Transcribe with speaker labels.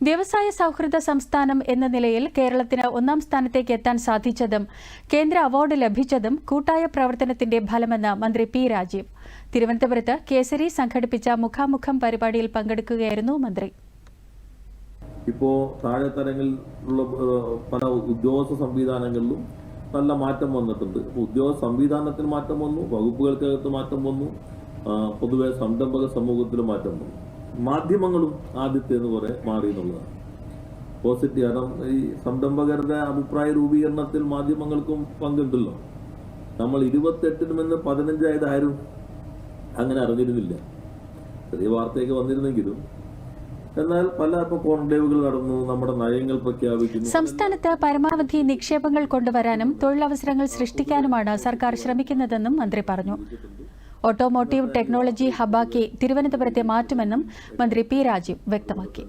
Speaker 1: വ്യവസായ സൗഹൃദ സംസ്ഥാനം എന്ന നിലയിൽ കേരളത്തിന് ഒന്നാം സ്ഥാനത്തേക്ക് എത്താൻ സാധിച്ചതും കേന്ദ്ര അവാർഡ് ലഭിച്ചതും കൂട്ടായ പ്രവർത്തനത്തിന്റെ ഫലമെന്ന് മന്ത്രി പി രാജീവ്. തിരുവനന്തപുരത്ത് കേസരി സംഘടിപ്പിച്ച മുഖാമുഖം പരിപാടിയിൽ പങ്കെടുക്കുകയായിരുന്നു മന്ത്രി.
Speaker 2: ഇപ്പോ താഴെത്തരങ്ങളിലുള്ള ഏഹ്, പല ഉദ്യോഗസ്ഥ സംവിധാനങ്ങളിലും നല്ല മാറ്റം വന്നിട്ടുണ്ട്. ഉദ്യോഗ സംവിധാനത്തിന് മാറ്റം വന്നു വകുപ്പുകൾക്കകത്ത് മാറ്റം വന്നു പൊതുവെ സംരംഭക സമൂഹത്തിൽ മാറ്റം വന്നു. മാധ്യമങ്ങളും ആദ്യത്തേന്ന് കുറെ മാറി എന്നുള്ളതാണ്. പോസിറ്റീവ് കാരണം ഈ സംരംഭകരുടെ അഭിപ്രായ രൂപീകരണത്തിൽ മാധ്യമങ്ങൾക്കും പങ്കുണ്ടല്ലോ. നമ്മൾ ഇരുപത്തെട്ടിനും എന്ന് പതിനഞ്ചായത് ആരും അങ്ങനെ അറിഞ്ഞിരുന്നില്ല. ചെറിയ വാർത്തയൊക്കെ വന്നിരുന്നെങ്കിലും എന്നാൽ പല കോൺക്ലേവുകൾ നടന്നു നമ്മുടെ നയങ്ങൾ പ്രഖ്യാപിക്കുന്നു.
Speaker 1: സംസ്ഥാനത്ത് പരമാവധി നിക്ഷേപങ്ങൾ കൊണ്ടുവരാനും തൊഴിലവസരങ്ങൾ സൃഷ്ടിക്കാനുമാണ് സർക്കാർ ശ്രമിക്കുന്നതെന്നും മന്ത്രി പറഞ്ഞു. ഓട്ടോമോട്ടീവ് ടെക്നോളജി ഹബാക്കി തിരുവനന്തപുരത്തെ മാറ്റുമെന്നും മന്ത്രി പി രാജീവ് വ്യക്തമാക്കി.